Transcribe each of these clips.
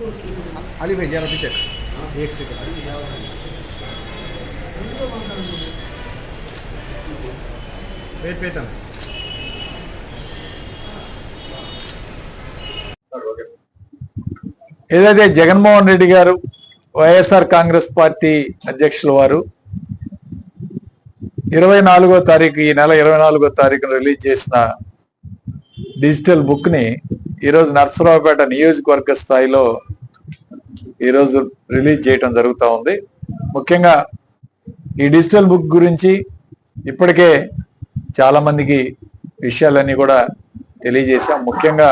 अली भाई जरा पीछे एक सेकंड वेट वेट ఏదైతే జగన్మోహన్ రెడ్డి గారు వైఎస్ఆర్ కాంగ్రెస్ పార్టీ అధ్యక్షుల వారు ఇరవై నాలుగో తారీఖు ఈ నెల ఇరవై నాలుగో తారీఖున రిలీజ్ చేసిన డిజిటల్ బుక్ని ఈరోజు నర్సరావుపేట నియోజకవర్గ స్థాయిలో ఈరోజు రిలీజ్ చేయటం జరుగుతూ ఉంది. ముఖ్యంగా ఈ డిజిటల్ బుక్ గురించి ఇప్పటికే చాలా మందికి విషయాలన్నీ కూడా తెలియజేశాం. ముఖ్యంగా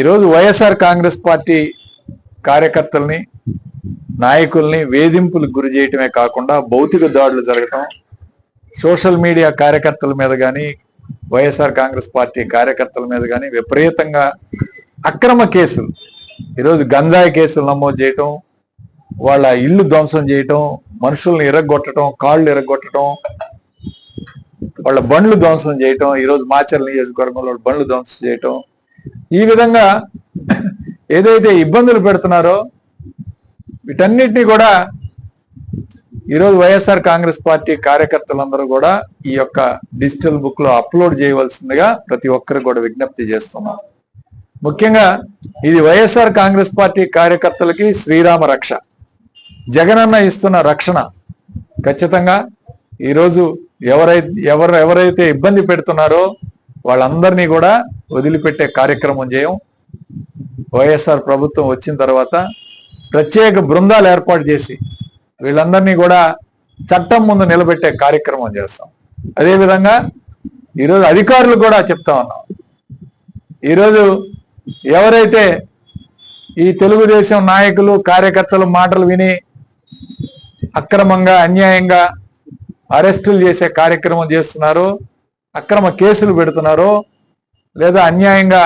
ఈరోజు వైఎస్ఆర్ కాంగ్రెస్ పార్టీ కార్యకర్తల్ని నాయకుల్ని వేధింపులకు గురి చేయటమే కాకుండా భౌతిక దాడులు జరగటం సోషల్ మీడియా కార్యకర్తల మీద కానీ వైఎస్ఆర్ కాంగ్రెస్ పార్టీ కార్యకర్తల మీద కానీ విపరీతంగా అక్రమ కేసులు ఈరోజు గంజాయి కేసులు నమోదు చేయటం వాళ్ళ ఇల్లు ధ్వంసం చేయటం మనుషుల్ని ఇరగొట్టడం కాళ్ళు ఇరగొట్టడం వాళ్ళ బండ్లు ధ్వంసం చేయటం ఈరోజు మాచర్ల నియోజకవర్గంలో వాళ్ళ బండ్లు ధ్వంసం చేయటం. ఈ విధంగా ఏదైతే ఇబ్బందులు పెడుతున్నారో వీటన్నిటిని కూడా ఈరోజు వైఎస్ఆర్ కాంగ్రెస్ పార్టీ కార్యకర్తలందరూ కూడా ఈ యొక్క డిజిటల్ బుక్లో అప్లోడ్ చేయవలసిందిగా ప్రతి ఒక్కరికి కూడా విజ్ఞప్తి చేస్తున్నాం. ముఖ్యంగా ఇది వైఎస్ఆర్ కాంగ్రెస్ పార్టీ కార్యకర్తలకి శ్రీరామ రక్ష. జగనన్న ఇస్తున్న రక్షణ ఖచ్చితంగా ఈరోజు ఎవరైతే ఎవరు ఎవరైతే ఇబ్బంది పెడుతున్నారో వాళ్ళందరినీ కూడా వదిలిపెట్టే కార్యక్రమం చేయం. వైఎస్ఆర్ ప్రభుత్వం వచ్చిన తర్వాత ప్రత్యేక బృందాలు ఏర్పాటు చేసి వీళ్ళందరినీ కూడా చట్టం ముందు నిలబెట్టే కార్యక్రమం చేస్తాం. అదేవిధంగా ఈరోజు అధికారులు కూడా చెప్తా ఉన్నాం. ఈరోజు ఎవరైతే ఈ తెలుగుదేశం నాయకులు కార్యకర్తలు మాటలు విని అక్రమంగా అన్యాయంగా అరెస్టులు చేసే కార్యక్రమం చేస్తున్నారో అక్రమ కేసులు పెడుతున్నారో లేదా అన్యాయంగా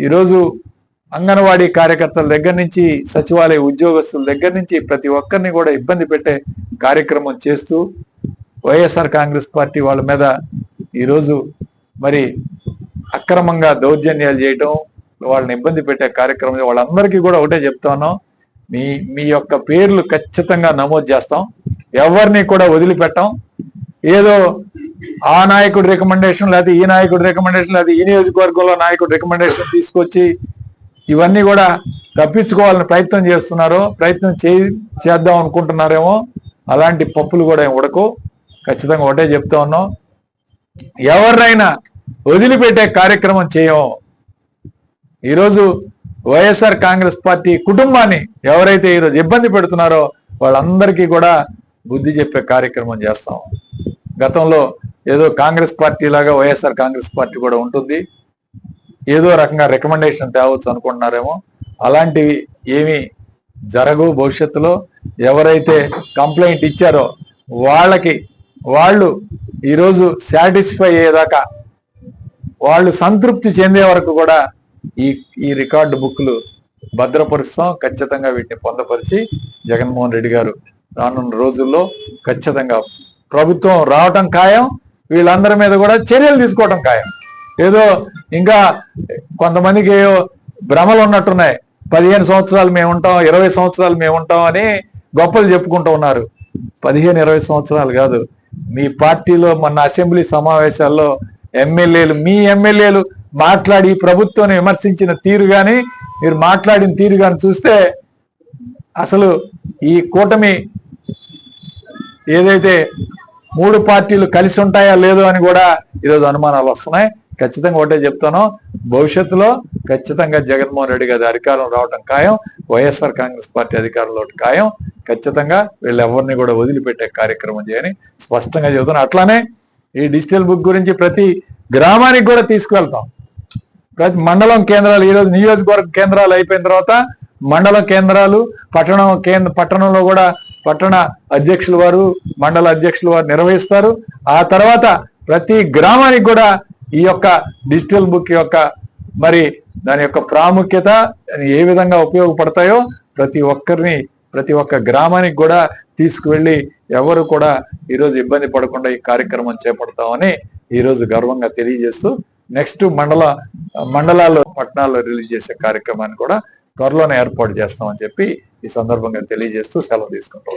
ఈరోజు అంగన్వాడీ కార్యకర్తల దగ్గర నుంచి సచివాలయ ఉద్యోగస్తుల దగ్గర నుంచి ప్రతి ఒక్కరిని కూడా ఇబ్బంది పెట్టే కార్యక్రమం చేస్తూ వైఎస్ఆర్ కాంగ్రెస్ పార్టీ వాళ్ళ మీద ఈరోజు మరి అక్రమంగా దౌర్జన్యాలు చేయటం వాళ్ళని ఇబ్బంది పెట్టే కార్యక్రమం వాళ్ళందరికీ కూడా ఒకటే చెప్తాను. మీ మీ యొక్క పేర్లు ఖచ్చితంగా నమోదు చేస్తాం. ఎవరిని కూడా వదిలిపెట్టాం. ఏదో ఆ నాయకుడి రికమెండేషన్ లేకపోతే ఈ నాయకుడి రికమెండేషన్ లేకపోతే ఈ నియోజకవర్గంలో నాయకుడి రికమెండేషన్ తీసుకొచ్చి ఇవన్నీ కూడా తప్పించుకోవాలని ప్రయత్నం చేస్తున్నారు. ప్రయత్నం చే చేద్దాం అనుకుంటున్నారేమో. అలాంటి పప్పులు కూడా ఉడకు. ఖచ్చితంగా ఒకటే చెప్తా ఉన్నాం. ఎవరినైనా వదిలిపెట్టే కార్యక్రమం చేయము ఈరోజు వైఎస్ఆర్ కాంగ్రెస్ పార్టీ కుటుంబాన్ని ఎవరైతే ఈరోజు ఇబ్బంది పెడుతున్నారో వాళ్ళందరికీ కూడా బుద్ధి చెప్పే కార్యక్రమం చేస్తాం. గతంలో ఏదో కాంగ్రెస్ పార్టీ లాగా వైఎస్ఆర్ కాంగ్రెస్ పార్టీ కూడా ఉంటుంది. ఏదో రకంగా రికమెండేషన్ తేవచ్చు అనుకుంటున్నారేమో. అలాంటివి ఏమీ జరగవు భవిష్యత్తులో. ఎవరైతే కంప్లైంట్ ఇచ్చారో వాళ్ళకి వాళ్ళు ఈరోజు సాటిస్ఫై అయ్యేదాకా వాళ్ళు సంతృప్తి చెందే వరకు కూడా ఈ ఈ రికార్డు బుక్లు భద్రపరుస్తాం ఖచ్చితంగా వీటిని పొందపరిచి జగన్మోహన్ రెడ్డి గారు రానున్న రోజుల్లో ఖచ్చితంగా ప్రభుత్వం రావటం ఖాయం వీళ్ళందరి మీద కూడా చర్యలు తీసుకోవటం ఖాయం. ఏదో ఇంకా కొంతమందికి భ్రమలు ఉన్నట్టున్నాయి. పదిహేను సంవత్సరాలు మేము ఉంటాం ఇరవై సంవత్సరాలు మేము ఉంటాం అని గొప్పలు చెప్పుకుంటూ ఉన్నారు. పదిహేను ఇరవై సంవత్సరాలు కాదు. మీ పార్టీలో మొన్న అసెంబ్లీ సమావేశాల్లో ఎమ్మెల్యేలు మీ ఎమ్మెల్యేలు మాట్లాడి ప్రభుత్వం ప్రభుత్వాన్ని విమర్శించిన తీరు గాని మీరు మాట్లాడిన తీరు గాని చూస్తే అసలు ఈ కూటమి ఏదైతే మూడు పార్టీలు కలిసి ఉంటాయా లేదో అని కూడా ఈరోజు అనుమానాలు వస్తున్నాయి. ఖచ్చితంగా ఒకటే చెప్తాను. భవిష్యత్తులో ఖచ్చితంగా జగన్మోహన్ రెడ్డి గారి అధికారం రావటం ఖాయం. వైఎస్ఆర్ కాంగ్రెస్ పార్టీ అధికారంలో ఖాయం. ఖచ్చితంగా వీళ్ళెవరిని కూడా వదిలిపెట్టే కార్యక్రమం చేయని స్పష్టంగా చెబుతున్నాను అట్లానే ఈ డిజిటల్ బుక్ గురించి ప్రతి గ్రామానికి కూడా తీసుకువెళ్తాం. ప్రతి మండలం కేంద్రాలు ఈరోజు నియోజకవర్గ కేంద్రాలు అయిపోయిన తర్వాత మండల కేంద్రాలు పట్టణం కేంద్ర పట్టణంలో కూడా పట్టణ అధ్యక్షుల వారు మండల అధ్యక్షుల వారు నిర్వహిస్తారు. ఆ తర్వాత ప్రతి గ్రామానికి కూడా ఈ యొక్క డిజిటల్ బుక్ యొక్క మరి దాని యొక్క ప్రాముఖ్యత ఏ విధంగా ఉపయోగపడతాయో ప్రతి ఒక్కరిని ప్రతి ఒక్క గ్రామానికి కూడా తీసుకువెళ్ళి ఎవరు కూడా ఈరోజు ఇబ్బంది పడకుండా ఈ కార్యక్రమం చేపడతామని ఈరోజు గర్వంగా తెలియజేస్తూ నెక్స్ట్ మండల మండలాల్లో పట్టణాల్లో రిలీజ్ చేసే కార్యక్రమాన్ని కూడా త్వరలోనే ఏర్పాటు చేస్తామని చెప్పి ఈ సందర్భంగా తెలియజేస్తూ సెలవు తీసుకుంటాం